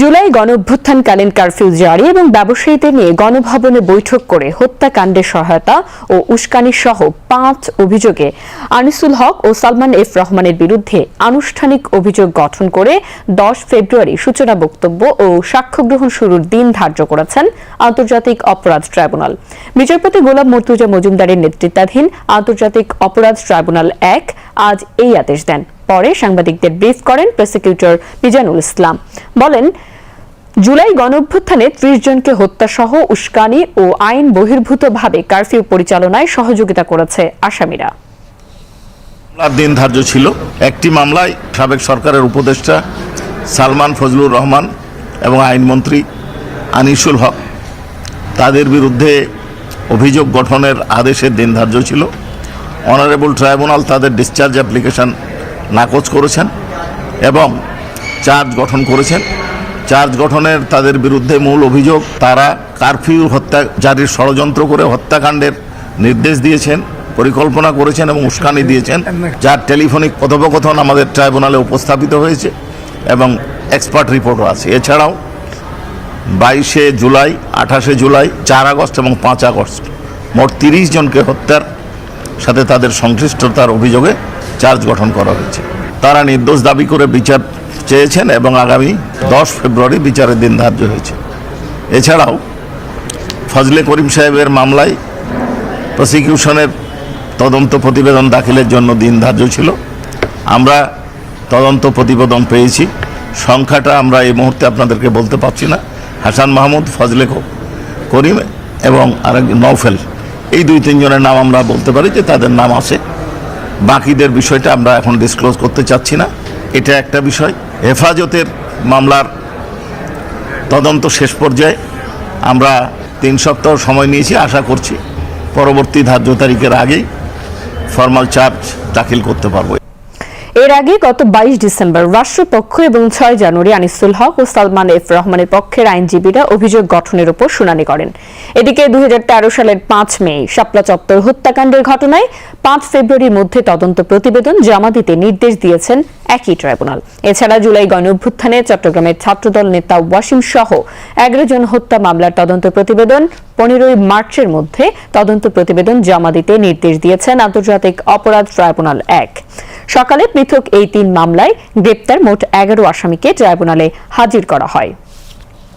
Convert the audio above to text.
জুলাই গণ অভ্যুত্থানকালীন কারফিউ জারি এবং ব্যবসায়ীদের নিয়ে গণভবনে বৈঠক করে হত্যাকাণ্ডে সহায়তা ও উস্কানি সহ পাঁচ অভিযোগে আনিসুল হক ও সালমান এফ রহমানের বিরুদ্ধে আনুষ্ঠানিক অভিযোগ গঠন করে দশ ফেব্রুয়ারি সূচনা বক্তব্য ও সাক্ষ্য গ্রহণ শুরুর দিন ধার্য করেছেন আন্তর্জাতিক অপরাধ ট্রাইব্যুনাল। বিচারপতি গোলাম মর্তুজা মজুমদারের নেতৃত্বাধীন আন্তর্জাতিক অপরাধ ট্রাইব্যুনাল এক আজ এই আদেশ দেন। পরে সাংবাদিকদের ব্রিফ করেন প্রসিকিউটর মিজানুল ইসলাম। বলেন, জুলাই গণঅভ্যুত্থানে ত্রিশ জনকে হত্যাসহ উস্কানি ও আইন বহির্ভূতভাবে কারফিউ পরিচালনায় সহযোগিতা করেছে আসামিরা। দিন ধার্য ছিল। একটি মামলায় সাবেক সরকারের উপদেষ্টা সালমান ফজলুর রহমান এবং আইনমন্ত্রী আনিসুল হক তাদের বিরুদ্ধে অভিযোগ গঠনের আদেশের দিন ধার্য ছিল। অনারেবল ট্রাইব্যুনাল তাদের ডিসচার্জ অ্যাপ্লিকেশন নাকচ করেছেন এবং চার্জ গঠন করেছেন। চার্জ গঠনের তাদের বিরুদ্ধে মূল অভিযোগ, তারা কারফিউ হত্যা, জারির ষড়যন্ত্র করে হত্যাকাণ্ডের নির্দেশ দিয়েছেন, পরিকল্পনা করেছেন এবং উস্কানি দিয়েছেন, যার টেলিফোনিক কথোপকথন আমাদের ট্রাইব্যুনালে উপস্থাপিত হয়েছে এবং এক্সপার্ট রিপোর্টও আছে। এছাড়াও বাইশে জুলাই, আঠাশে জুলাই, চার আগস্ট এবং পাঁচ আগস্ট, মোট তিরিশ জনকে হত্যার সাথে তাদের সংশ্লিষ্টতার অভিযোগে চার্জ গঠন করা হয়েছে। তারা নির্দোষ দাবি করে বিচার চেয়েছেন এবং আগামী দশ ফেব্রুয়ারি বিচারের দিন ধার্য হয়েছে। এছাড়াও ফজলে করিম সাহেবের মামলায় প্রসিকিউশনের তদন্ত প্রতিবেদন দাখিলের জন্য দিন ধার্য ছিল। আমরা তদন্ত প্রতিবেদন পেয়েছি। সংখ্যাটা আমরা এই মুহূর্তে আপনাদেরকে বলতে পারছি না। হাসান মাহমুদ, ফজলে করিম এবং আরেক নৌফেল এই দুই তিনজনের নাম আমরা বলতে পারি যে তাদের নাম আছে। বাকিদের বিষয়টা আমরা এখন ডিসক্লোজ করতে চাচ্ছি না। এটা একটা বিষয়। হেফাজতের মামলার তদন্ত শেষ পর্যায়ে আমরা তিন সপ্তাহ সময় নিয়েছি, আশা করছি পরবর্তী ধার্য তারিখের আগেই ফর্মাল চার্জ দাখিল করতে পারব। এর আগে গত বাইশ ডিসেম্বর রাষ্ট্রপক্ষ এবং ছয় জানুয়ারি আনিসুল হক ও সালমান এফ রহমানের পক্ষের আইনজীবীরা অভিযোগ গঠনের উপর শুনানি করেন। এদিকে দুই সালের পাঁচ মে শাপলা চত্বর হত্যাকাণ্ডের ঘটনায় পাঁচ ফেব্রুয়ারির মধ্যে তদন্ত প্রতিবেদন জমা দিতে নির্দেশ দিয়েছেন একই ট্রাইব্যুনাল। এছাড়া জুলাই গণ অভ্যুত্থানে চট্টগ্রামের ছাত্রদল নেতা ওয়াসিম সহ এগারো জন হত্যা মামলার তদন্ত প্রতিবেদন পনেরোই মার্চের মধ্যে তদন্ত প্রতিবেদন জমা দিতে নির্দেশ দিয়েছেন আন্তর্জাতিক অপরাধ ট্রাইব্যুনাল এক। সকালে পৃথক এই তিন মামলায় গ্রেপ্তার মোট এগারো আসামিকে ট্রাইব্যুনালে হাজির করা হয়।